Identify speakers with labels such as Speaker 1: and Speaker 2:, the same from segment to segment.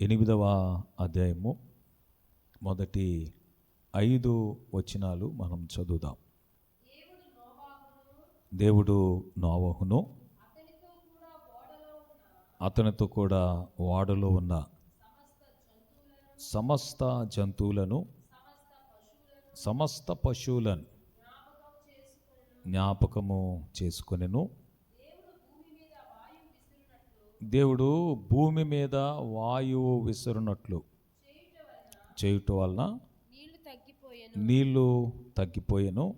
Speaker 1: ఎనిమిదవ అధ్యాయము మొదటి ఐదు వచనాలు మనం చదువుదాం. దేవుడు నోవహును అతనితో కూడా వాడలో ఉన్న సమస్త జంతువులను సమస్త పశువులను జ్ఞాపకము చేసుకొనెను. దేవుడు భూమి మీద వాయువు విసురునట్లు. చేయుట వలన
Speaker 2: నీళ్ళు తగ్గిపోయెను.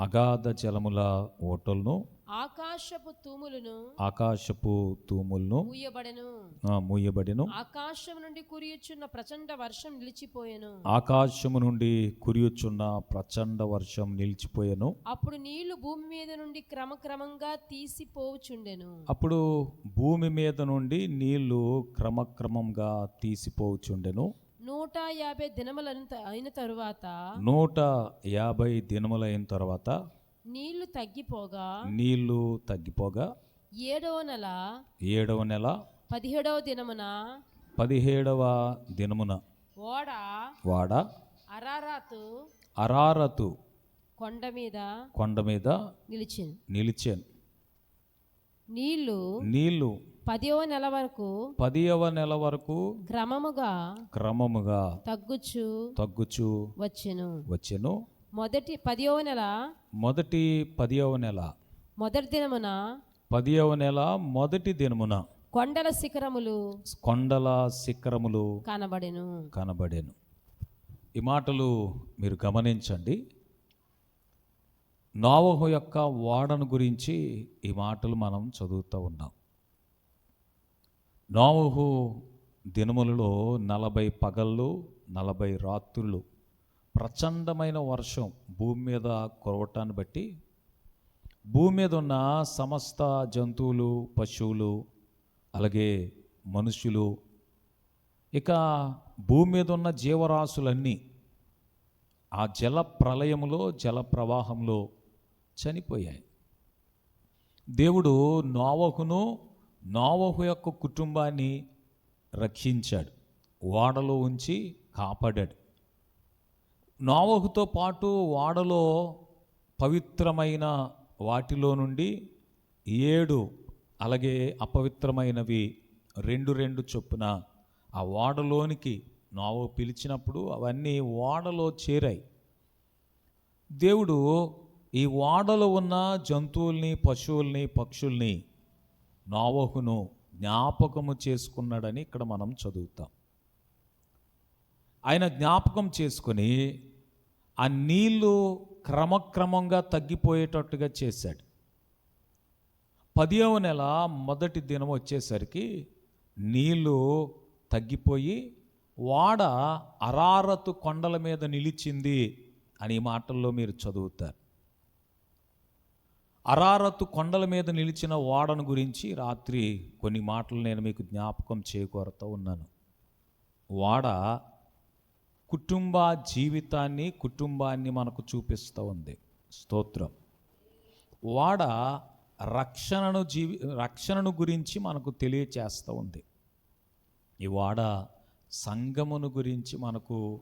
Speaker 2: అగాధ జలముల
Speaker 1: ఓటలను
Speaker 2: ఆకాశపు తూములను
Speaker 1: ఆకాశపు తూములను
Speaker 2: మూయబడెను.
Speaker 1: ఆ, మూయబడెను.
Speaker 2: ఆకాశం నుండి కురియుచున్న ప్రచండ వర్షం నిలిచిపోయెను.
Speaker 1: ఆకాశము నుండి కురియుచున్న ప్రచండ వర్షం నిలిచిపోయెను.
Speaker 2: అప్పుడు నీళ్ళు భూమి మీద నుండి క్రమక్రమంగా తీసిపోవుచుండెను
Speaker 1: అప్పుడు భూమి మీద నుండి నీళ్ళు క్రమక్రమంగా తీసిపోవచ్చుండెను
Speaker 2: నూట యాభై దినముల అయిన తరువాత
Speaker 1: నూట యాభై దినములైన తర్వాత
Speaker 2: నీళ్ళు తగ్గిపోగా
Speaker 1: నీళ్ళు తగ్గిపోగా
Speaker 2: ఏడవ నెల
Speaker 1: ఏడవ నెల
Speaker 2: పదిహేడవ దినమున
Speaker 1: పదిహేడవ దినమున
Speaker 2: ఓడ
Speaker 1: వాడ
Speaker 2: అరారాతు
Speaker 1: అరారతు
Speaker 2: కొండ మీద
Speaker 1: కొండ మీద
Speaker 2: నిలిచింది
Speaker 1: నిలిచాను.
Speaker 2: నీళ్ళు
Speaker 1: నీళ్ళు
Speaker 2: పదివ నెల వరకు
Speaker 1: పదియవ నెల వరకు
Speaker 2: క్రమముగా
Speaker 1: క్రమముగా
Speaker 2: తగ్గుచు
Speaker 1: తగ్గుచు
Speaker 2: వచ్చెను.
Speaker 1: వచ్చెను.
Speaker 2: మొదటి పదివ నెల
Speaker 1: మొదటి పదియవ నెల.
Speaker 2: మొదటి దినమున
Speaker 1: పదియవ నెల మొదటి దినమున
Speaker 2: కొండల శిఖరములు
Speaker 1: కొండల శిఖరములు
Speaker 2: కనబడెను.
Speaker 1: కనబడెను. ఈ మాటలు మీరు గమనించండి. నోవహు యొక్క వాడను గురించి ఈ మాటలు మనం చదువుతూ ఉన్నాం. నోవహు దినములలో నలభై పగళ్ళు నలభై రాత్రులు ప్రచండమైన వర్షం భూమి మీద కురవటాన్ని బట్టి భూమి మీద ఉన్న సమస్త జంతువులు పశువులు అలాగే మనుషులు ఇక భూమి మీద ఉన్న జీవరాశులన్నీ ఆ జల ప్రళయములో జల ప్రవాహంలో చనిపోయాయి. దేవుడు నోవహును నోవహు యొక్క కుటుంబాన్ని రక్షించాడు. ఓడలో ఉంచి కాపాడాడు. నోవహుతో పాటు ఓడలో పవిత్రమైన వాటిలో నుండి ఏడు అలాగే అపవిత్రమైనవి రెండు రెండు చొప్పున ఆ ఓడలోనికి నోవ పిలిచినప్పుడు అవన్నీ ఓడలో చేరాయి. దేవుడు ఈ ఓడలో ఉన్న జంతువుల్ని పశువుల్ని పక్షుల్ని నోవహును జ్ఞాపకము చేసుకున్నాడని ఇక్కడ మనం చదువుతాం. ఆయన జ్ఞాపకం చేసుకొని ఆ నీళ్ళు క్రమక్రమంగా తగ్గిపోయేటట్టుగా చేశాడు. పదిహేవ నెల మొదటి దినం వచ్చేసరికి నీళ్ళు తగ్గిపోయి వాడ అరారతు కొండల మీద నిలిచింది అని మాటల్లో మీరు చదువుతారు. అరారతు కొండల మీద నిలిచిన ఓడను గురించి రాత్రి కొన్ని మాటలు నేను మీకు జ్ఞాపకం చేకూరుతూ ఉన్నాను. వాడ కుటుంబ జీవితాన్ని కుటుంబాన్ని మనకు చూపిస్తూ ఉంది. స్తోత్రం. వాడ రక్షణను జీవి రక్షణను గురించి మనకు తెలియచేస్తూ ఉంది. ఈ వాడ సంగమును గురించి మనకు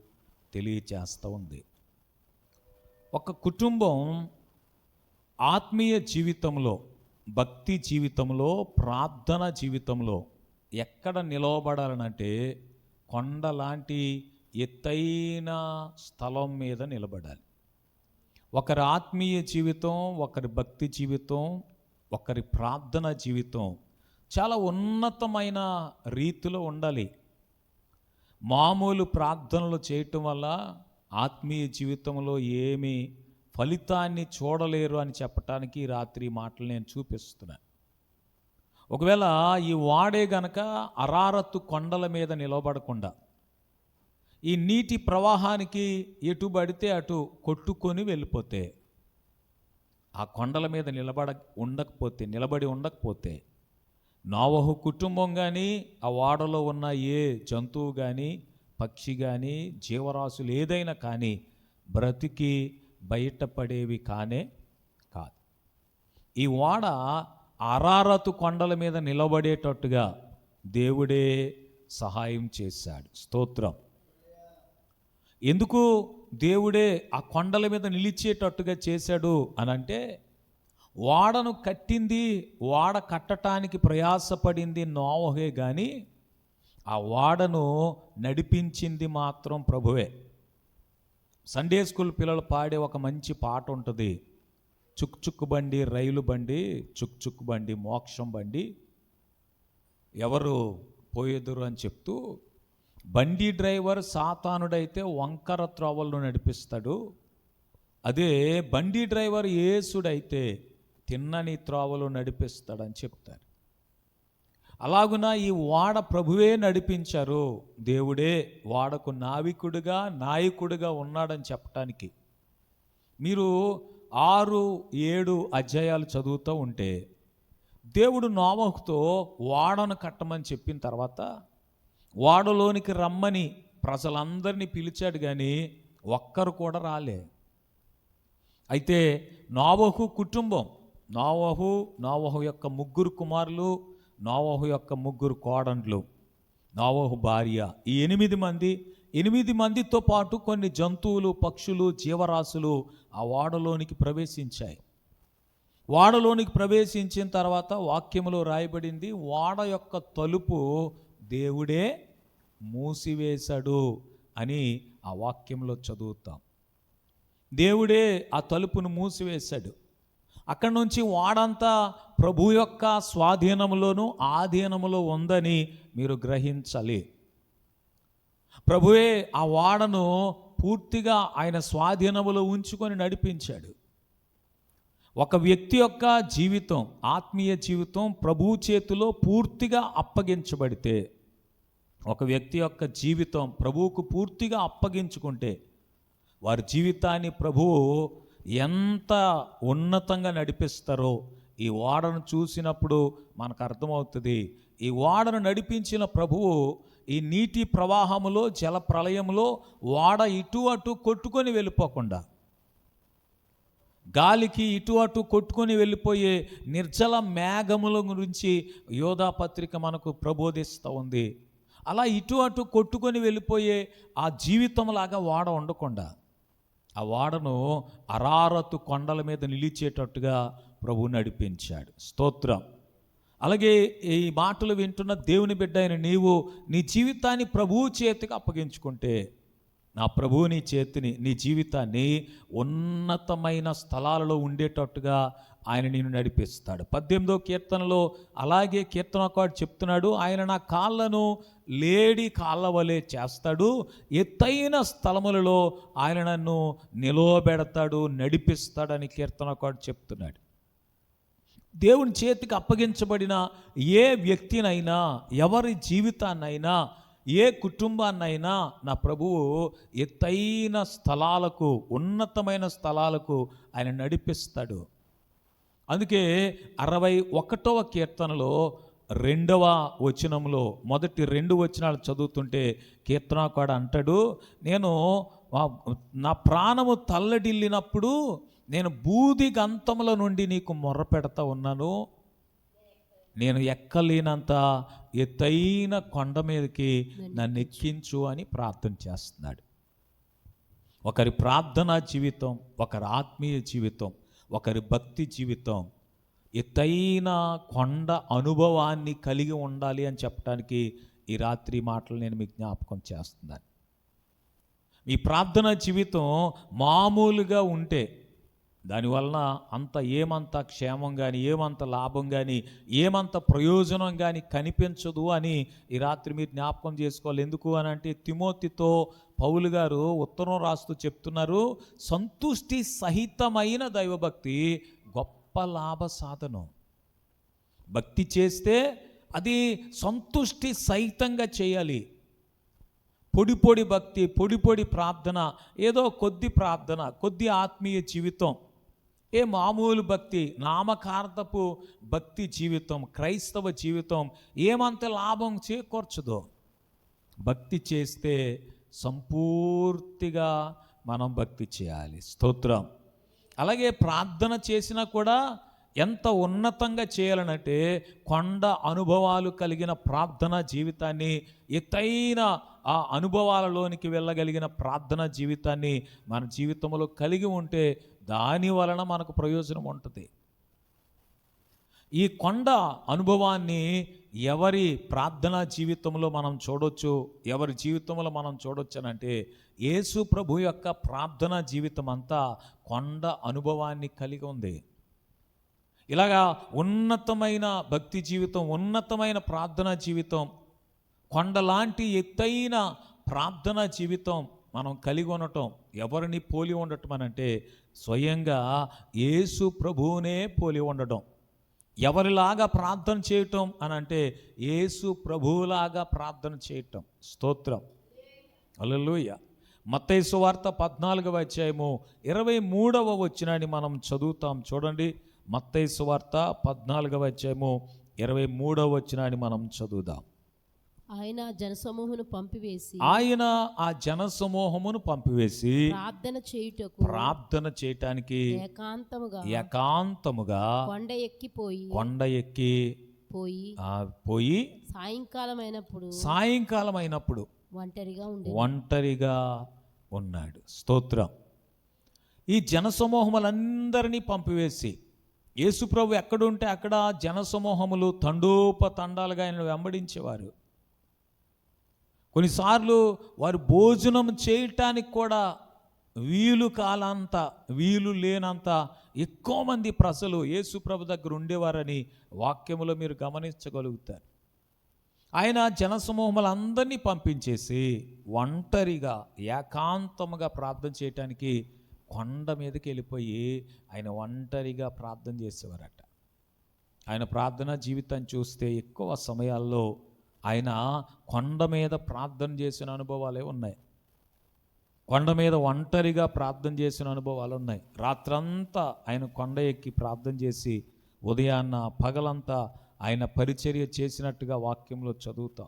Speaker 1: తెలియచేస్తూ ఉంది. ఒక కుటుంబం ఆత్మీయ జీవితంలో భక్తి జీవితంలో ప్రార్థన జీవితంలో ఎక్కడ నిలవబడాలనంటే కొండ లాంటి ఎత్తైన స్థలం మీద నిలబడాలి. ఒకరి ఆత్మీయ జీవితం ఒకరి భక్తి జీవితం ఒకరి ప్రార్థన జీవితం చాలా ఉన్నతమైన రీతిలో ఉండాలి. మామూలు ప్రార్థనలు చేయటం వల్ల ఆత్మీయ జీవితంలో ఏమి ఫలితాన్ని చూడలేరు అని చెప్పటానికి రాత్రి మాటలు నేను చూపిస్తున్నాను ఒకవేళ ఈ వాడే గనక అరారత్తు కొండల మీద నిలబడకుండా ఈ నీటి ప్రవాహానికి ఎటు పడితే అటు కొట్టుకొని వెళ్ళిపోతే ఆ కొండల మీద నిలబడ ఉండకపోతే నిలబడి ఉండకపోతే నోవహు కుటుంబం కానీ ఆ వాడలో ఉన్న ఏ జంతువు కానీ పక్షి కానీ జీవరాశులు ఏదైనా కానీ బ్రతికి బయటపడేవి కానే కాదు. ఈ ఓడ అరారతు కొండల మీద నిలబడేటట్టుగా దేవుడే సహాయం చేశాడు. స్తోత్రం. ఎందుకు దేవుడే ఆ కొండల మీద నిలిచేటట్టుగా చేశాడు అని అంటే వాడను కట్టింది వాడ కట్టటానికి ప్రయాసపడింది నోవహే కానీ ఆ వాడను నడిపించింది మాత్రం ప్రభువే. సండే స్కూల్ పిల్లలు పాడే ఒక మంచి పాట ఉంటుంది. చుక్ చుక్ బండి రైలు బండి చుక్ చుక్ బండి మోక్షం బండి ఎవరు పోయేదురు అని చెప్తూ బండి డ్రైవర్ సాతానుడైతే వంకర త్రోవలను నడిపిస్తాడు. అదే బండి డ్రైవర్ ఏసుడైతే తిన్నని త్రోవలు నడిపిస్తాడని చెప్తారు. అలాగున ఈ వాడ ప్రభువే నడిపించారు. దేవుడే వాడకు నావికుడిగా నాయకుడిగా ఉన్నాడని చెప్పటానికి. మీరు ఆరు ఏడు అధ్యాయాలు చదువుతూ ఉంటే దేవుడు నోమహుతో వాడను కట్టమని చెప్పిన తర్వాత ఓడలోనికి రమ్మని ప్రజలందరినీ పిలిచాడు కానీ ఒక్కరు కూడా రాలే. అయితే నోవహు కుటుంబం నోవహు నోవహు యొక్క ముగ్గురు కుమారులు నోవహు యొక్క ముగ్గురు కోడండ్లు నోవహు భార్య. ఈ ఎనిమిది మంది ఎనిమిది మందితో పాటు కొన్ని జంతువులు పక్షులు జీవరాశులు ఆ వాడలోనికి ప్రవేశించాయి. వాడలోనికి ప్రవేశించిన తర్వాత వాక్యములో రాయబడింది వాడ యొక్క తలుపు దేవుడే మూసివేశాడు అని ఆ వాక్యంలో చదువుతాం. దేవుడే ఆ తలుపును మూసివేశాడు. అక్కడి నుంచి వాడంతా ప్రభు యొక్క స్వాధీనంలోనూ ఆధీనములో ఉందని మీరు గ్రహించాలి. ప్రభువే ఆ వాడను పూర్తిగా ఆయన స్వాధీనములో ఉంచుకొని నడిపించాడు. ఒక వ్యక్తి యొక్క జీవితం ఆత్మీయ జీవితం ప్రభు చేతిలో పూర్తిగా అప్పగించబడితే ఒక వ్యక్తి యొక్క జీవితం ప్రభువుకు పూర్తిగా అప్పగించుకుంటే వారి జీవితాన్ని ప్రభువు ఎంత ఉన్నతంగా నడిపిస్తారో ఈ ఓడను చూసినప్పుడు మనకు అర్థమవుతుంది. ఈ ఓడను నడిపించిన ప్రభువు ఈ నీటి ప్రవాహములో జల ప్రళయంలో ఓడ ఇటు అటు కొట్టుకొని వెళ్ళిపోకుండా గాలికి ఇటు అటు కొట్టుకొని వెళ్ళిపోయే నిర్జల మేఘముల గురించి యోధా పత్రిక మనకు ప్రబోధిస్తూ ఉంది. అలా ఇటు అటు కొట్టుకొని వెళ్ళిపోయే ఆ జీవితంలాగా వాడ ఉండకుండా ఆ వాడను అరారతు కొండల మీద నిలిచేటట్టుగా ప్రభు నడిపించాడు. స్తోత్రం. అలాగే ఈ మాటలు వింటున్న దేవుని బిడ్డ అయిన నీవు నీ జీవితాన్ని ప్రభువు చేతికి అప్పగించుకుంటే నా ప్రభువు నీ చేతిని నీ జీవితాన్ని ఉన్నతమైన స్థలాలలో ఉండేటట్టుగా ఆయన నేను నడిపిస్తాడు. పద్దెనిమిదో కీర్తనలో అలాగే కీర్తనకాడు చెప్తున్నాడు ఆయన నా కాళ్ళను లేడి కాళ్ళ వలె చేస్తాడు ఎత్తైన స్థలములలో ఆయన నన్ను నిలవబెడతాడు నడిపిస్తాడని కీర్తనకాడు చెప్తున్నాడు. దేవుని చేతికి అప్పగించబడిన ఏ వ్యక్తినైనా ఎవరి జీవితాన్నైనా ఏ కుటుంబాన్నైనా నా ప్రభువు ఎత్తైన స్థలాలకు ఉన్నతమైన స్థలాలకు ఆయన నడిపిస్తాడు. అందుకే అరవై ఒకటవ కీర్తనలో రెండవ వచనంలో మొదటి రెండు వచనాలు చదువుతుంటే కీర్తనాకాడు అంటాడు నేను నా ప్రాణము తల్లడిల్లినప్పుడు నేను బూది గంతముల నుండి నీకు మొర్ర పెడతా ఉన్నాను. నేను ఎక్కలేనంత ఎత్తైన కొండ మీదకి నన్ను ఎక్కించు అని ప్రార్థన చేస్తున్నాడు. ఒకరి ప్రార్థనా జీవితం ఒకరి ఆత్మీయ జీవితం ఒకరి భక్తి జీవితం ఎత్తైన కొండ అనుభవాన్ని కలిగి ఉండాలి అని చెప్పడానికి ఈ రాత్రి మాటలు నేను మీకు జ్ఞాపకం చేస్తున్నాను. మీ ప్రార్థనా జీవితం మామూలుగా ఉంటే దానివలన అంత ఏమంత క్షేమం కానీ ఏమంత లాభం కానీ ఏమంత ప్రయోజనం కానీ కనిపించదు అని ఈ రాత్రి మీరు జ్ఞాపకం చేసుకోవాలి. ఎందుకు అని అంటే తిమోతితో పౌలు గారు ఉత్తరం రాస్తూ చెప్తున్నారు సంతుష్టి సహితమైన దైవభక్తి గొప్ప లాభ సాధనం. భక్తి చేస్తే అది సంతుష్టి సహితంగా చేయాలి. పొడి పొడి భక్తి పొడి పొడి ప్రార్థన ఏదో కొద్ది ప్రార్థన కొద్ది ఆత్మీయ జీవితం ఏ మామూలు భక్తి నామకార్థపు భక్తి జీవితం క్రైస్తవ జీవితం ఏమంత లాభం చేకూర్చదో. భక్తి చేస్తే సంపూర్తిగా మనం భక్తి చేయాలి. స్తోత్రం. అలాగే ప్రార్థన చేసినా కూడా ఎంత ఉన్నతంగా చేయాలనంటే కొండ అనుభవాలు కలిగిన ప్రార్థన జీవితాన్ని ఎత్తైన ఆ అనుభవాలలోనికి వెళ్ళగలిగిన ప్రార్థన జీవితాన్ని మన జీవితంలో కలిగి ఉంటే దాని వలన మనకు ప్రయోజనం ఉంటుంది. ఈ కొండ అనుభవాన్ని ఎవరి ప్రార్థనా జీవితంలో మనం చూడొచ్చు ఎవరి జీవితంలో మనం చూడొచ్చు అని అంటే యేసు ప్రభు యొక్క ప్రార్థనా జీవితం అంతా కొండ అనుభవాన్ని కలిగి ఉంది. ఇలాగా ఉన్నతమైన భక్తి జీవితం ఉన్నతమైన ప్రార్థనా జీవితం కొండలాంటి ఎత్తైన ప్రార్థనా జీవితం మనం కలిగి ఉండటం ఎవరిని పోలి ఉండటం అని అంటే స్వయంగా యేసు ప్రభువునే పోలి ఉండటం. ఎవరిలాగా ప్రార్థన చేయటం అని అంటే యేసు ప్రభువులాగా ప్రార్థన చేయటం. స్తోత్రం. అల్లెలూయ మత్తైసు వార్త పద్నాలుగవ అధ్యాయము ఇరవై మూడవ వచ్చినాన్ని మనం చదువుతాం. చూడండి. మత్తైసు వార్త పద్నాలుగవ అధ్యాయము ఇరవై మూడవ వచ్చినాన్ని మనం చదువుదాం.
Speaker 2: ఆయన జనసమూహను పంపివేసి
Speaker 1: ఆయన ఆ జన సమూహమును పంపివేసి
Speaker 2: ప్రార్థన చేయుటకు
Speaker 1: ప్రార్థన చేయటానికి
Speaker 2: ఏకాంతముగా
Speaker 1: ఏకాంతముగా
Speaker 2: కొండ ఎక్కిపోయి
Speaker 1: కొండ ఎక్కి
Speaker 2: పోయి
Speaker 1: ఆ, పోయి
Speaker 2: సాయంకాలం అయినప్పుడు
Speaker 1: సాయంకాలం అయినప్పుడు
Speaker 2: ఒంటరిగా ఉండే
Speaker 1: ఒంటరిగా ఉన్నాడు. స్తోత్రం. ఈ జనసమూహములందరినీ పంపివేసి యేసుప్రభు ఎక్కడుంటే అక్కడ జనసమూహములు తండోప తండాలుగా ఆయన వెంబడించేవారు. కొన్నిసార్లు వారు భోజనం చేయటానికి కూడా వీలు కాలంత వీలు లేనంత ఎక్కువ మంది ప్రజలు యేసుప్రభు దగ్గర ఉండేవారని వాక్యములో మీరు గమనించగలుగుతారు. ఆయన జనసమూహములందరినీ పంపించేసి ఒంటరిగా ఏకాంతముగా ప్రార్థన చేయటానికి కొండ మీదకి వెళ్ళిపోయి ఆయన ఒంటరిగా ప్రార్థన చేసేవారట. ఆయన ప్రార్థన జీవితాన్ని చూస్తే ఎక్కువ సమయాల్లో ఆయన కొండ మీద ప్రార్థన చేసిన అనుభవాలే ఉన్నాయి. కొండ మీద ఒంటరిగా ప్రార్థన చేసిన అనుభవాలు ఉన్నాయి. రాత్రంతా ఆయన కొండ ఎక్కి ప్రార్థన చేసి ఉదయాన్న పగలంతా ఆయన పరిచర్య చేసినట్టుగా వాక్యంలో చదువుతాం.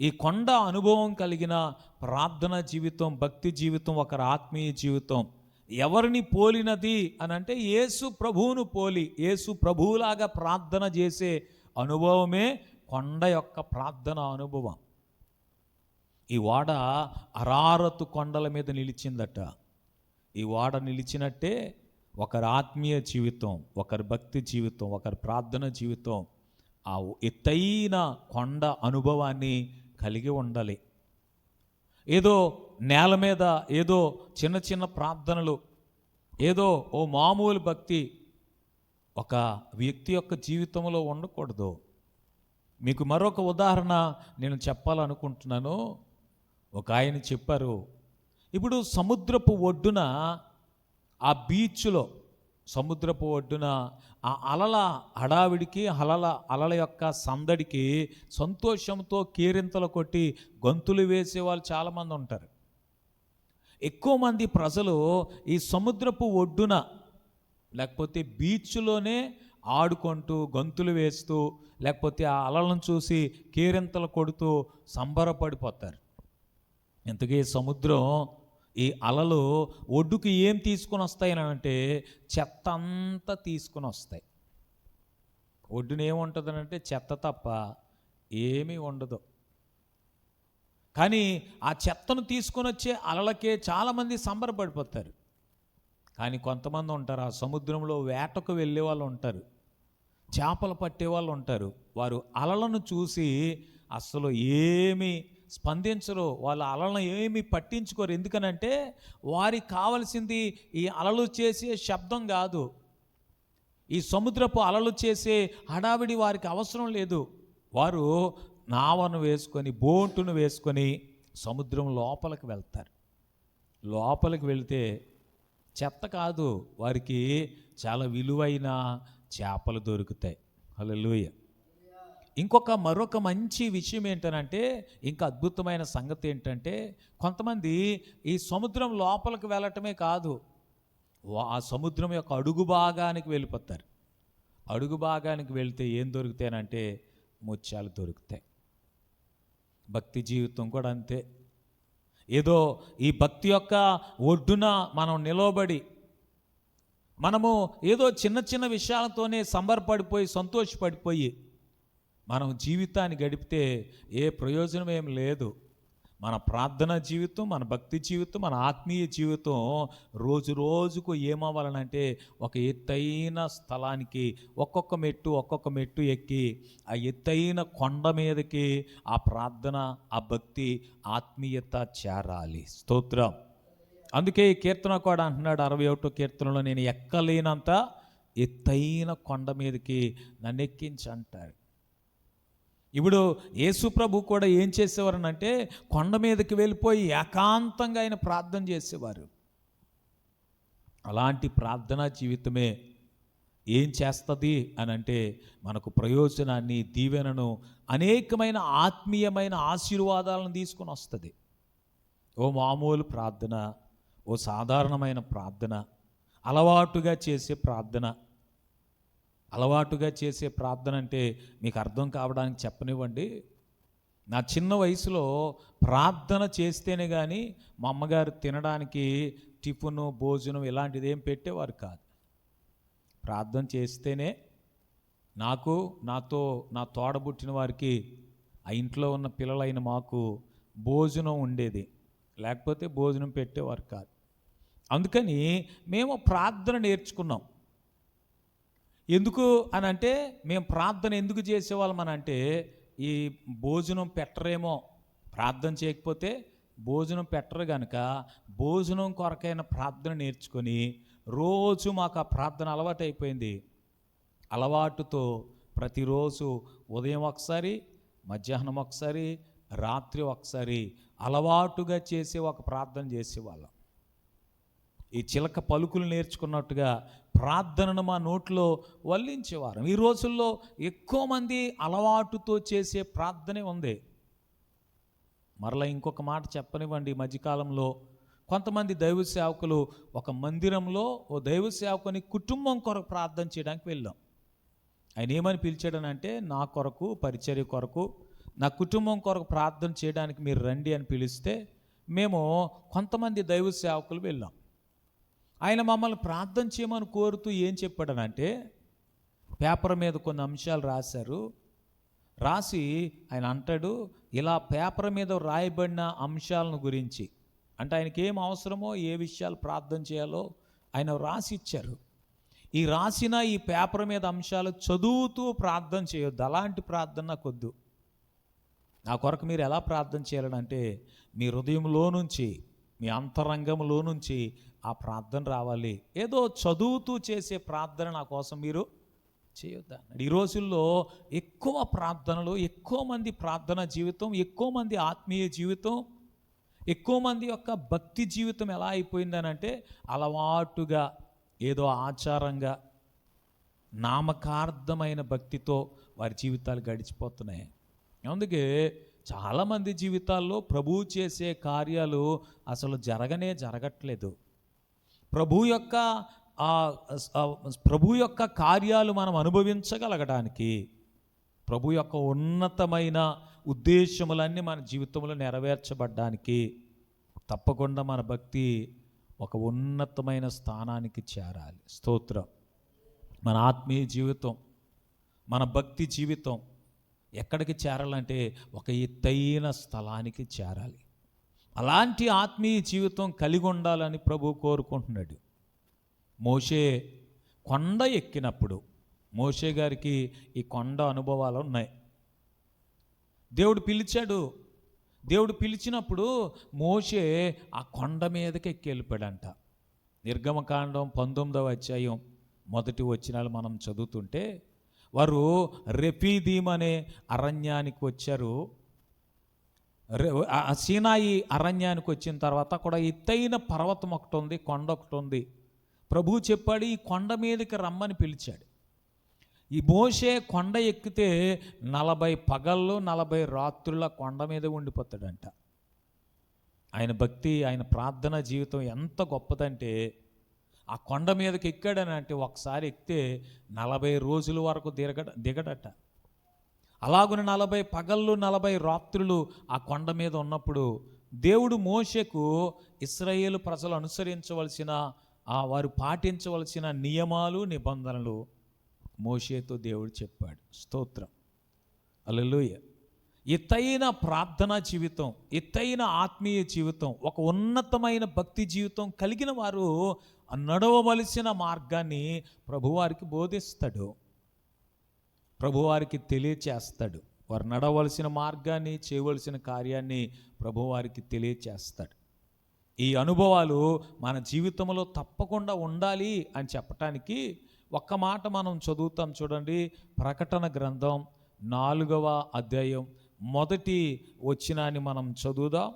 Speaker 1: ఈ కొండ అనుభవం కలిగిన ప్రార్థన జీవితం భక్తి జీవితం ఒకరి ఆత్మీయ జీవితం ఎవరిని పోలినది అని అంటే యేసు ప్రభువును పోలి యేసు ప్రభువులాగా ప్రార్థన చేసే అనుభవమే కొండ యొక్క ప్రార్థన అనుభవం. ఈ వాడ అరారతు కొండల మీద నిలిచిందట. ఈ వాడ నిలిచినట్టే ఒకరి ఆత్మీయ జీవితం ఒకరి భక్తి జీవితం ఒకరి ప్రార్థన జీవితం ఆ ఎత్తైన కొండ అనుభవాన్ని కలిగి ఉండాలి. ఏదో నేల మీద ఏదో చిన్న చిన్న ప్రార్థనలు ఏదో ఓ మామూలు భక్తి ఒక వ్యక్తి యొక్క జీవితంలో ఉండకూడదు. మీకు మరొక ఉదాహరణ నేను చెప్పాలనుకుంటున్నాను. ఒక ఆయన చెప్పారు ఇప్పుడు సముద్రపు ఒడ్డున ఆ బీచ్లో సముద్రపు ఒడ్డున ఆ అలల హడావిడికి అలల అలల యొక్క సందడికి సంతోషంతో కేరింతలు కొట్టి గొంతులు వేసే వాళ్ళు చాలామంది ఉంటారు. ఎక్కువ మంది ప్రజలు ఈ సముద్రపు ఒడ్డున లేకపోతే బీచ్లోనే ఆడుకుంటూ గంతులు వేస్తూ లేకపోతే ఆ అలలను చూసి కేరింతలు కొడుతూ సంబరపడిపోతారు. ఇంతకీ సముద్రం ఈ అలలు ఒడ్డుకి ఏం తీసుకొని వస్తాయని అంటే చెత్త అంతా తీసుకొని వస్తాయి ఒడ్డున ఏముంటుందనంటే చెత్త తప్ప ఏమీ ఉండదు. కానీ ఆ చెత్తను తీసుకొని వచ్చే అలలకే చాలామంది సంబరపడిపోతారు. కానీ కొంతమంది ఉంటారు ఆ సముద్రంలో వేటకు వెళ్ళే వాళ్ళు ఉంటారు. చేపలు పట్టే వాళ్ళు ఉంటారు. వారు అలలను చూసి అసలు ఏమి స్పందించరు. వాళ్ళ అలలను ఏమి పట్టించుకోరు. ఎందుకనంటే వారికి కావలసింది ఈ అలలు చేసే శబ్దం కాదు. ఈ సముద్రపు అలలు చేసే హడావిడి వారికి అవసరం లేదు. వారు నావను వేసుకొని బోటును వేసుకొని సముద్రం లోపలికి వెళ్తారు. లోపలికి వెళితే చెత్త కాదు. వారికి చాలా విలువైన చేపలు దొరుకుతాయి. హల్లెలూయా. ఇంకొక మరొక మంచి విషయం ఏంటనంటే ఇంకా అద్భుతమైన సంగతి ఏంటంటే కొంతమంది ఈ సముద్రం లోపలికి వెళ్ళటమే కాదు వా- ఆ సముద్రం యొక్క అడుగు భాగానికి వెళ్ళిపోతారు. అడుగు భాగానికి వెళ్తే ఏం దొరుకుతాయనంటే ముత్యాలు దొరుకుతాయి. భక్తి జీవితం కూడా అంతే. ఏదో ఈ భక్తి యొక్క ఒడ్డున మనం నిలవబడి మనము ఏదో చిన్న చిన్న విషయాలతోనే సంబరపడిపోయి సంతోషపడిపోయి మనం జీవితాన్ని గడిపితే ఏ ప్రయోజనం ఏం లేదు. మన ప్రార్థన జీవితం మన భక్తి జీవితం మన ఆత్మీయ జీవితం రోజు రోజుకు ఏమవ్వాలనంటే ఒక ఎత్తైన స్థలానికి ఒక్కొక్క మెట్టు ఒక్కొక్క మెట్టు ఎక్కి ఆ ఎత్తైన కొండ మీదకి ఆ ప్రార్థన ఆ భక్తి ఆత్మీయత చేరాలి. స్తోత్రం. అందుకే ఈ కీర్తన కూడా అంటున్నాడు అరవై ఒకటో కీర్తనలో నేను ఎక్కలేనంత ఎత్తైన కొండ మీదకి నన్ను ఎక్కించి అంటాడు. ఇప్పుడు యేసుప్రభు కూడా ఏం చేసేవారనంటే కొండ మీదకి వెళ్ళిపోయి ఏకాంతంగా ఆయన ప్రార్థన చేసేవారు. అలాంటి ప్రార్థనా జీవితమే ఏం చేస్తుంది అని అంటే మనకు ప్రయోజనాన్ని దీవెనను అనేకమైన ఆత్మీయమైన ఆశీర్వాదాలను తీసుకొని వస్తుంది. ఓ మామూలు ప్రార్థన ఓ సాధారణమైన ప్రార్థన అలవాటుగా చేసే ప్రార్థన. అలవాటుగా చేసే ప్రార్థన అంటే మీకు అర్థం కావడానికి చెప్పనివ్వండి. నా చిన్న వయసులో ప్రార్థన చేస్తేనే కానీ మా అమ్మగారు తినడానికి టిఫిను భోజనం ఇలాంటిది ఏం పెట్టేవారు కాదు. ప్రార్థన చేస్తేనే నాకు నాతో నా తోడబుట్టిన వారికి ఆ ఇంట్లో ఉన్న పిల్లలైన మాకు భోజనం ఉండేది. లేకపోతే భోజనం పెట్టేవారు కాదు. అందుకని మేము ప్రార్థన నేర్చుకున్నాం. ఎందుకు అని అంటే మేము ప్రార్థన ఎందుకు చేసేవాళ్ళం అని అంటే ఈ భోజనం పెట్టరేమో ప్రార్థన చేయకపోతే భోజనం పెట్టరు కనుక భోజనం కొరకైన ప్రార్థన నేర్చుకొని రోజు మాకు ఆ ప్రార్థన అలవాటు అయిపోయింది అలవాటుతో ప్రతిరోజు ఉదయం ఒకసారి మధ్యాహ్నం ఒకసారి రాత్రి ఒకసారి అలవాటుగా చేసే ఒక ప్రార్థన చేసేవాళ్ళం. ఈ చిలక పలుకులు నేర్చుకున్నట్టుగా ప్రార్థనను మా నోట్లో వల్లించేవారు. ఈ రోజుల్లో ఎక్కువ మంది అలవాటుతో చేసే ప్రార్థనే ఉంది. మరలా ఇంకొక మాట చెప్పనివ్వండి. ఈ మధ్యకాలంలో కొంతమంది దైవ సేవకులు ఒక మందిరంలో ఓ దైవ సేవకుని కుటుంబం కొరకు ప్రార్థన చేయడానికి వెళ్ళాం. ఆయన ఏమని పిలిచాడనంటే నా కొరకు పరిచర్య కొరకు నా కుటుంబం కొరకు ప్రార్థన చేయడానికి మీరు రండి అని పిలిస్తే మేము కొంతమంది దైవ సేవకులు వెళ్ళాం. ఆయన మమ్మల్ని ప్రార్థన చేయమని కోరుతూ ఏం చెప్పాడనంటే పేపర్ మీద కొన్ని అంశాలు రాశారు. రాసి ఆయన అంటాడు ఇలా పేపర్ మీద రాయబడిన అంశాలను గురించి అంటే ఆయనకి ఏం అవసరమో ఏ విషయాలు ప్రార్థన చేయాలో ఆయన రాసి ఇచ్చారు. ఈ రాసిన ఈ పేపర్ మీద అంశాలు చదువుతూ ప్రార్థన చేయొద్దు అలాంటి ప్రార్థన నాకు వద్దు. నా కొరకు మీరు ఎలా ప్రార్థన చేయాలంటే మీ హృదయంలో నుంచి మీ అంతరంగంలో నుంచి ఆ ప్రార్థన రావాలి. ఏదో చదువుతూ చేసే ప్రార్థన నా కోసం మీరు చేయొద్దా ఈ రోజుల్లో ఎక్కువ ప్రార్థనలు ఎక్కువ మంది ప్రార్థన జీవితం ఎక్కువ మంది ఆత్మీయ జీవితం ఎక్కువ మంది యొక్క భక్తి జీవితం ఎలా అయిపోయిందనంటే అలవాటుగా ఏదో ఆచారంగా నామకార్థమైన భక్తితో వారి జీవితాలు గడిచిపోతున్నాయి. అందుకే చాలామంది జీవితాల్లో ప్రభువు చేసే కార్యాలు అసలు జరగనే జరగట్లేదు. ప్రభు యొక్క ఆ, ప్రభు యొక్క కార్యాలు మనం అనుభవించగలగడానికి ప్రభు యొక్క ఉన్నతమైన ఉద్దేశములన్నీ మన జీవితంలో నెరవేర్చబడ్డానికి తప్పకుండా మన భక్తి ఒక ఉన్నతమైన స్థానానికి చేరాలి. స్తోత్రం. మన ఆత్మీయ జీవితం మన భక్తి జీవితం ఎక్కడికి చేరాలంటే ఒక ఎత్తైన స్థలానికి చేరాలి. అలాంటి ఆత్మీయ జీవితం కలిగి ఉండాలని ప్రభు కోరుకుంటున్నాడు. మోషే కొండ ఎక్కినప్పుడు మోషే గారికి ఈ కొండ అనుభవాలు ఉన్నాయి. దేవుడు పిలిచాడు. దేవుడు పిలిచినప్పుడు మోషే ఆ కొండ మీదకి ఎక్కి వెళ్ళిపోయాడంట. నిర్గమకాండం పంతొమ్మిదవ అధ్యాయం మొదటి వచ్చినాలు మనం చదువుతుంటే వారు రెఫీదీమ్ అనే అరణ్యానికి వచ్చారు. సీనాయి అరణ్యానికి వచ్చిన తర్వాత కూడా ఎత్తైన పర్వతం ఒకటి ఉంది కొండ ఒకటి ఉంది. ప్రభువు చెప్పాడు ఈ కొండ మీదకి రమ్మని పిలిచాడు. ఈ మోషే కొండ ఎక్కితే నలభై పగళ్ళు నలభై రాత్రుల కొండ మీద ఉండిపోతాడంట. ఆయన భక్తి ఆయన ప్రార్థన జీవితం ఎంత గొప్పదంటే ఆ కొండ మీదకి ఎక్కాడని అంటే ఒకసారి ఎక్కితే నలభై రోజుల వరకు దిగడ దిగడట. అలాగున నలభై పగళ్ళు నలభై రాత్రులు ఆ కొండ మీద ఉన్నప్పుడు దేవుడు మోషకు ఇస్రాయేల్ ప్రజలు అనుసరించవలసిన ఆ వారు పాటించవలసిన నియమాలు నిబంధనలు మోషేతో దేవుడు చెప్పాడు. స్తోత్రం. అల్లెలూయ. ఎత్తైన ప్రార్థనా జీవితం ఎత్తైన ఆత్మీయ జీవితం ఒక ఉన్నతమైన భక్తి జీవితం కలిగిన వారు నడవవలసిన మార్గాన్ని ప్రభువారికి బోధిస్తాడు. ప్రభువారికి తెలియచేస్తాడు. వారు నడవలసిన మార్గాన్ని చేయవలసిన కార్యాన్ని ప్రభువారికి తెలియచేస్తాడు. ఈ అనుభవాలు మన జీవితంలో తప్పకుండా ఉండాలి అని చెప్పటానికి ఒక్క మాట మనం చదువుతాం చూడండి. ప్రకటన గ్రంథం నాలుగవ అధ్యాయం మొదటి వచ్చినాన్ని మనం చదువుదాం.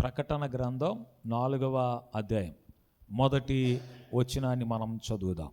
Speaker 1: ప్రకటన గ్రంథం నాలుగవ అధ్యాయం. మొదటి వచ్చినాన్ని మనం చదువుదాం.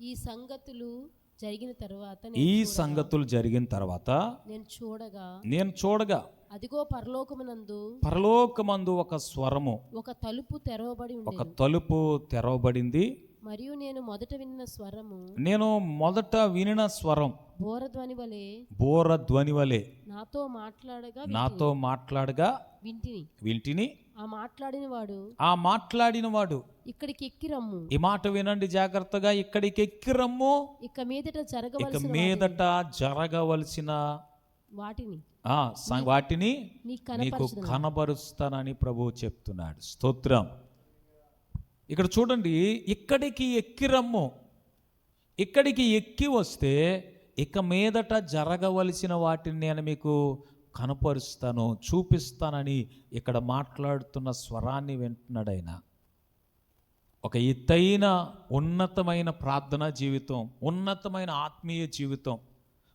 Speaker 2: ఈ సంగతులు జరిగిన తరువాత
Speaker 1: ఈ సంగతులు జరిగిన తర్వాత
Speaker 2: నేను చూడగా
Speaker 1: నేను చూడగా
Speaker 2: అదిగో పరలోకమునందు
Speaker 1: పరలోకమందు ఒక స్వరము
Speaker 2: ఒక తలుపు తెరవబడి
Speaker 1: ఒక తలుపు తెరవబడింది.
Speaker 2: మరియు నేను మొదట విన్న స్వరము
Speaker 1: నేను మొదట వినిన స్వరం
Speaker 2: బోరధ్వని వలె
Speaker 1: బోర ధ్వని వలె
Speaker 2: నాతో మాట్లాడగా
Speaker 1: నాతో మాట్లాడగా
Speaker 2: వింటిని.
Speaker 1: వింటిని.
Speaker 2: ఆ మాట్లాడిన వాడు
Speaker 1: ఆ మాట్లాడిన వాడు
Speaker 2: ఇక్కడికి ఎక్కి రమ్ము
Speaker 1: ఈ మాట వినండి జాగ్రత్తగా ఇక్కడికి ఎక్కి రమ్ము
Speaker 2: ఇక మీదట
Speaker 1: ఇక
Speaker 2: జరగవలసిన
Speaker 1: మీదట జరగవలసిన
Speaker 2: వాటిని
Speaker 1: వాటిని నీకు కనబరుస్తానని ప్రభువు చెప్తున్నాడు. స్తోత్రం. ఇక్కడ చూడండి ఇక్కడికి ఎక్కి రమ్ము. ఇక్కడికి ఎక్కి వస్తే ఇక మీదట జరగవలసిన వాటిని నేను మీకు కనపరుస్తాను చూపిస్తానని ఇక్కడ మాట్లాడుతున్న స్వరాన్ని వింటున్నాడు ఆయన ఒక ఎత్తైన ఉన్నతమైన ప్రార్థనా జీవితం ఉన్నతమైన ఆత్మీయ జీవితం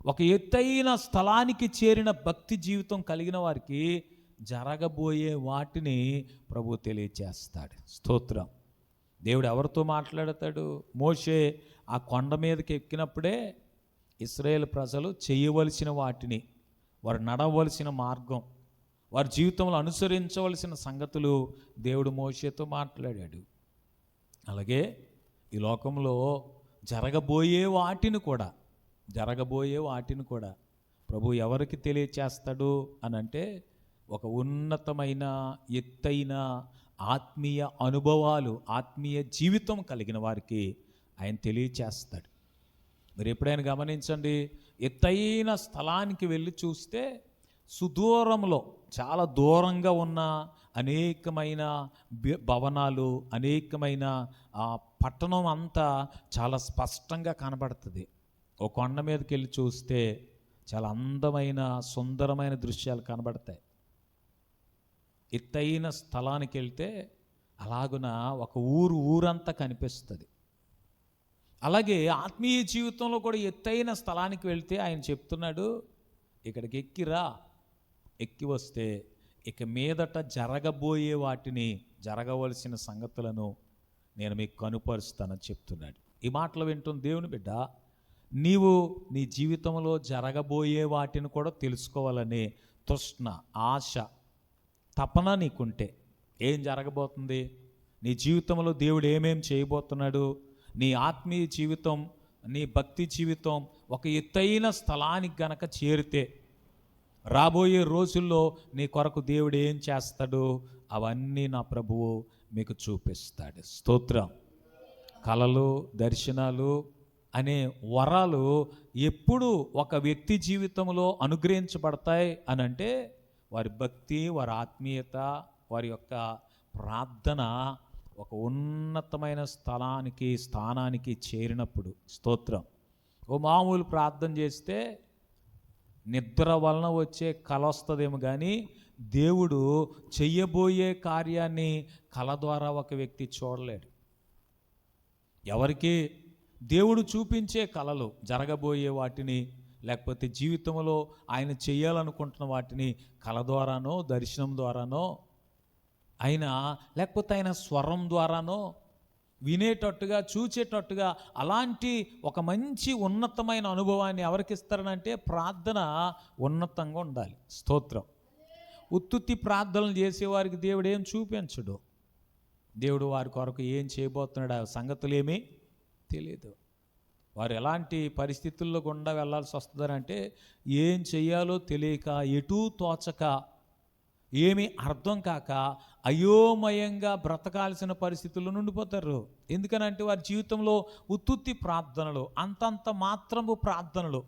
Speaker 1: ఒక ఎత్తైన స్థలానికి చేరిన భక్తి జీవితం కలిగిన వారికి జరగబోయే వాటిని ప్రభు తెలియచేస్తాడు. స్తోత్రం. దేవుడు ఎవరితో మాట్లాడతాడు? మోషే ఆ కొండ మీదకి ఎక్కినప్పుడే ఇస్రాయేల్ ప్రజలు చేయవలసిన వాటిని వారు నడవలసిన మార్గం వారి జీవితంలో అనుసరించవలసిన సంగతులు దేవుడు మోషేతో మాట్లాడాడు. అలాగే ఈ లోకంలో జరగబోయే వాటిని కూడా జరగబోయే వాటిని కూడా ప్రభు ఎవరికి తెలియచేస్తాడు అని అంటే ఒక ఉన్నతమైన ఎత్తైన ఆత్మీయ అనుభవాలు ఆత్మీయ జీవితం కలిగిన వారికి ఆయన తెలియచేస్తాడు. మీరు ఎప్పుడైనా గమనించండి ఎత్తైన స్థలానికి వెళ్ళి చూస్తే సుదూరంలో చాలా దూరంగా ఉన్న అనేకమైన భవనాలు అనేకమైన ఆ పట్టణం అంతా చాలా స్పష్టంగా కనబడుతుంది. ఒక కొండ మీదకి వెళ్ళి చూస్తే చాలా అందమైన సుందరమైన దృశ్యాలు కనబడతాయి. ఎత్తైన స్థలానికి వెళ్తే అలాగున ఒక ఊరు ఊరంతా కనిపిస్తుంది. అలాగే ఆత్మీయ జీవితంలో కూడా ఎత్తైన స్థలానికి వెళ్తే ఆయన చెప్తున్నాడు ఇక్కడికి ఎక్కిరా ఎక్కి వస్తే ఇక మీదట జరగబోయే వాటిని జరగవలసిన సంగతులను నేను మీకు కనుపరుస్తానని చెప్తున్నాడు. ఈ మాటలు వింటున్న దేవుని బిడ్డ నీవు నీ జీవితంలో జరగబోయే వాటిని కూడా తెలుసుకోవాలనే తృష్ణ ఆశ తపన నీకుంటే ఏం జరగబోతుంది? నీ జీవితంలో దేవుడు ఏమేం చేయబోతున్నాడు? నీ ఆత్మీయ జీవితం నీ భక్తి జీవితం ఒక ఎత్తైన స్థలానికి గనక చేరితే రాబోయే రోజుల్లో నీ కొరకు దేవుడు ఏం చేస్తాడు? అవన్నీ నా ప్రభువు మీకు చూపిస్తాడు. స్తోత్రం. కళలు దర్శనాలు అనే వరాలు ఎప్పుడు ఒక వ్యక్తి జీవితంలో అనుగ్రహించబడతాయి అని అంటే వారి భక్తి వారి ఆత్మీయత వారి యొక్క ప్రార్థన ఒక ఉన్నతమైన స్థలానికి స్థానానికి చేరినప్పుడు స్తోత్రం. ఓ మామూలు ప్రార్థన చేస్తే నిద్ర వలన వచ్చే కళ వస్తుందేమో కానీ దేవుడు చెయ్యబోయే కార్యాన్ని కళ ద్వారా ఒక వ్యక్తి చూడలేడు. ఎవరికి దేవుడు చూపించే కళలు జరగబోయే వాటిని లేకపోతే జీవితంలో ఆయన చేయాలనుకుంటున్న వాటిని కళ ద్వారానో దర్శనం ద్వారానో ఆయన లేకపోతే ఆయన స్వరం ద్వారానో వినేటట్టుగా చూచేటట్టుగా అలాంటి ఒక మంచి ఉన్నతమైన అనుభవాన్ని ఎవరికి ఇస్తారనంటే ప్రార్థన ఉన్నతంగా ఉండాలి. స్తోత్రం. ఉత్తుత్తి ప్రార్థనలు చేసేవారికి దేవుడు ఏం చూపించడు. దేవుడు వారి కొరకు ఏం చేయబోతున్నాడు ఆ సంగతులు ఏమీ తెలియదు వారు ఎలాంటి పరిస్థితుల్లో గుండా వెళ్ళాల్సి వస్తుందంటే ఏం చెయ్యాలో తెలియక ఎటూ తోచక ఏమీ అర్థం కాక అయోమయంగా బ్రతకాల్సిన పరిస్థితుల్లో నుండిపోతారు. ఎందుకనంటే వారి జీవితంలో ఉత్తుత్తి ప్రార్థనలు అంతంత మాత్రము ప్రార్థనలు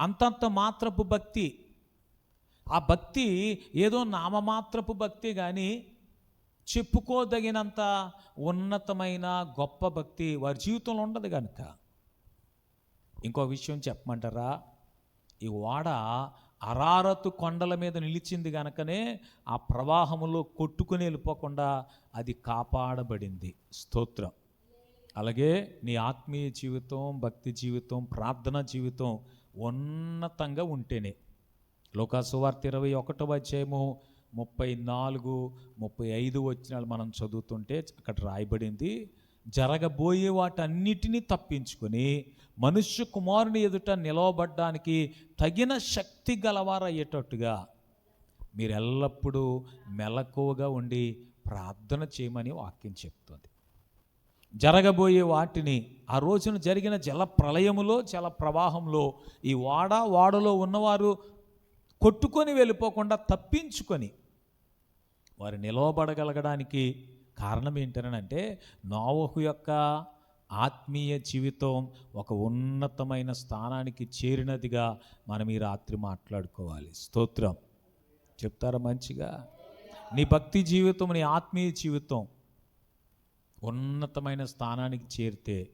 Speaker 1: అంతంత మాత్రపు భక్తి. ఆ భక్తి ఏదో నామమాత్రపు భక్తి కానీ చెప్పుకోదగినంత ఉన్నతమైన గొప్ప భక్తి వారి జీవితంలో ఉండదు కనుక ఇంకో విషయం చెప్పమంటారా? ఈ ఓడ అరారతు కొండల మీద నిలిచింది కనుకనే ఆ ప్రవాహములో కొట్టుకుని వెళ్ళిపోకుండా అది కాపాడబడింది. స్తోత్రం. అలాగే నీ ఆత్మీయ జీవితం భక్తి జీవితం ప్రార్థన జీవితం ఉన్నతంగా ఉంటేనే. లోకాసువార్త ఇరవై ఒకటో అధ్యాయము ముప్పై నాలుగు ముప్పై ఐదు వచ్చినాలు మనం చదువుతుంటే అక్కడ రాయబడింది. జరగబోయే వాటన్నిటినీ తప్పించుకొని మనుష్య కుమారుని ఎదుట నిలవబడ్డానికి తగిన శక్తి గలవారయ్యేటట్టుగా మీరు ఎల్లప్పుడూ మెలకువగా ఉండి ప్రార్థన చేయమని వాక్యం చెప్తుంది. జరగబోయే వాటిని ఆ రోజున జరిగిన జల ప్రళయములో జల ప్రవాహంలో ఈ వాడ వాడలో ఉన్నవారు కొట్టుకొని వెళ్ళిపోకుండా తప్పించుకొని వారు నిలవబడగలగడానికి కారణం ఏంటనంటే నోవహు యొక్క ఆత్మీయ జీవితం ఒక ఉన్నతమైన స్థానానికి చేరినదిగా మనం ఈ రాత్రి మాట్లాడుకోవాలి. స్తోత్రం. చెప్తారా మంచిగా? నీ భక్తి జీవితం నీ ఆత్మీయ జీవితం ఉన్నతమైన స్థానానికి చేరితే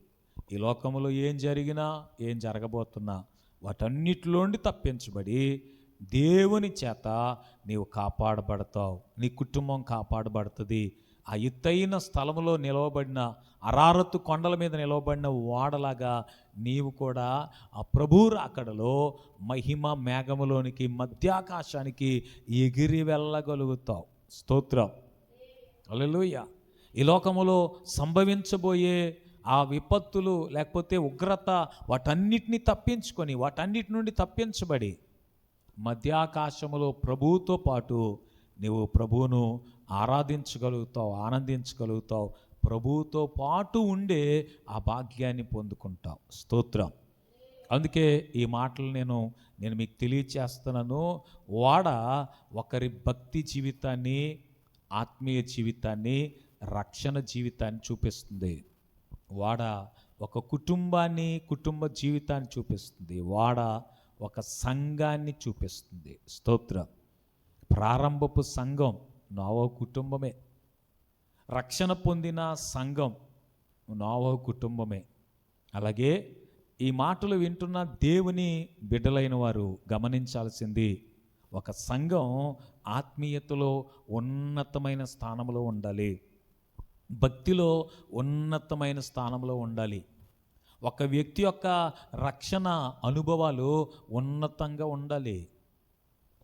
Speaker 1: ఈ లోకంలో ఏం జరిగినా ఏం జరగబోతున్నా వాటన్నిటిలోండి తప్పించబడి దేవుని చేత నీవు కాపాడబడతావు. నీ కుటుంబం కాపాడబడుతుంది. ఆ ఎత్తైన స్థలములో నిలవబడిన అరారత్తు కొండల మీద నిలవబడిన వాడలాగా నీవు కూడా ఆ ప్రభు అక్కడలో మహిమ మేఘములోనికి మధ్యాకాశానికి ఎగిరి వెళ్ళగలుగుతావు. స్తోత్రం. అల్లెలుయ్య ఈ లోకములో సంభవించబోయే ఆ విపత్తులు లేకపోతే ఉగ్రత వాటన్నిటిని తప్పించుకొని వాటన్నిటి నుండి తప్పించబడి మధ్యాకాశములో ప్రభువుతో పాటు నీవు ప్రభువును ఆరాధించగలుగుతావు ఆనందించగలుగుతావు ప్రభువుతో పాటు ఉండే ఆ భాగ్యాన్ని పొందుకుంటావు. స్తోత్రం. అందుకే ఈ మాటలు నేను నేను మీకు తెలియచేస్తున్నాను. వాడ ఒకరి భక్తి జీవితాన్ని ఆత్మీయ జీవితాన్ని రక్షణ జీవితాన్ని చూపిస్తుంది. వాడ ఒక కుటుంబాన్ని కుటుంబ జీవితాన్ని చూపిస్తుంది. వాడ ఒక సంఘాన్ని చూపిస్తుంది. స్తోత్రం. ప్రారంభపు సంఘం నోవో కుటుంబమే. రక్షణ పొందిన సంఘం నోవో కుటుంబమే. అలాగే ఈ మాటలు వింటున్న దేవుని బిడ్డలైన వారు గమనించాల్సింది ఒక సంఘం ఆత్మీయతలో ఉన్నతమైన స్థానంలో ఉండాలి. భక్తిలో ఉన్నతమైన స్థానంలో ఉండాలి. ఒక వ్యక్తి యొక్క రక్షణ అనుభవాలు ఉన్నతంగా ఉండాలి.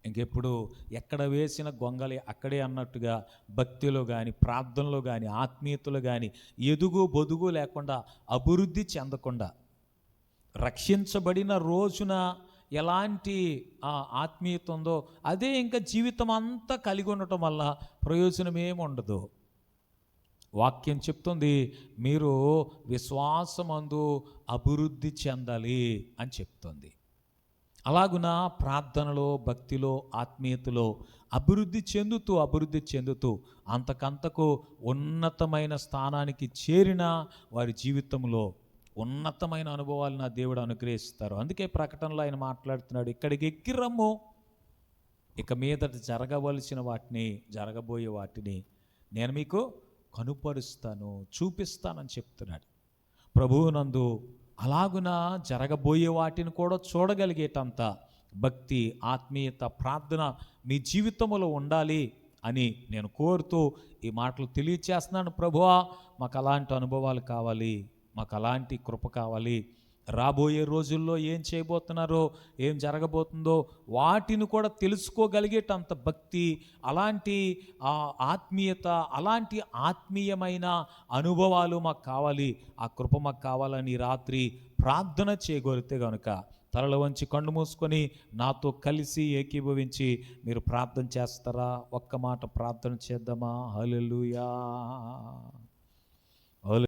Speaker 1: ఇంకెప్పుడు ఎక్కడ వేసిన గొంగలి అక్కడే అన్నట్టుగా భక్తిలో కానీ ప్రార్థనలో కానీ ఆత్మీయతలో కానీ ఎదుగు బొదుగు లేకుండా అభివృద్ధి చెందకుండా రక్షించబడిన రోజున ఎలాంటి ఆ ఆత్మీయత ఉందో అదే ఇంకా జీవితం అంతా కలిగి ఉండటం వల్ల ప్రయోజనం ఏమి ఉండదు. వాక్యం చెప్తుంది మీరు విశ్వాసమందు అభివృద్ధి చెందాలి అని చెప్తుంది. అలాగున ప్రార్థనలో భక్తిలో ఆత్మీయతలో అభివృద్ధి చెందుతూ అభివృద్ధి చెందుతూ అంతకంతకు ఉన్నతమైన స్థానానికి చేరిన వారి జీవితంలో ఉన్నతమైన అనుభవాలు నా దేవుడు అనుగ్రహిస్తారు. అందుకే ప్రకటనలో ఆయన మాట్లాడుతున్నాడు ఇక్కడికి ఎక్కిరమ్ము ఇక మీదట జరగవలసిన వాటిని జరగబోయే వాటిని నేను మీకు కనుపరుస్తాను చూపిస్తానని చెప్తున్నాడు. ప్రభువునందు అలాగున జరగబోయే వాటిని కూడా చూడగలిగేటంత భక్తి ఆత్మీయత ప్రార్థన మీ జీవితంలో ఉండాలి అని నేను కోరుతూ ఈ మాటలు తెలియచేస్తున్నాను ప్రభువా. మాకు అలాంటి అనుభవాలు కావాలి మాకు అలాంటి కృప కావాలి. రాబోయే రోజుల్లో ఏం చేయబోతున్నారో ఏం జరగబోతుందో వాటిని కూడా తెలుసుకోగలిగేటంత భక్తి అలాంటి ఆ ఆత్మీయత అలాంటి ఆత్మీయమైన అనుభవాలు మాకు కావాలి. ఆ కృప మాకు కావాలని రాత్రి ప్రార్థన చేయగలిగితే కనుక తలలు వంచి కళ్ళు మూసుకొని నాతో కలిసి ఏకీభవించి మీరు ప్రార్థన చేస్తారా? ఒక్క మాట ప్రార్థన చేద్దామా? హలలుయా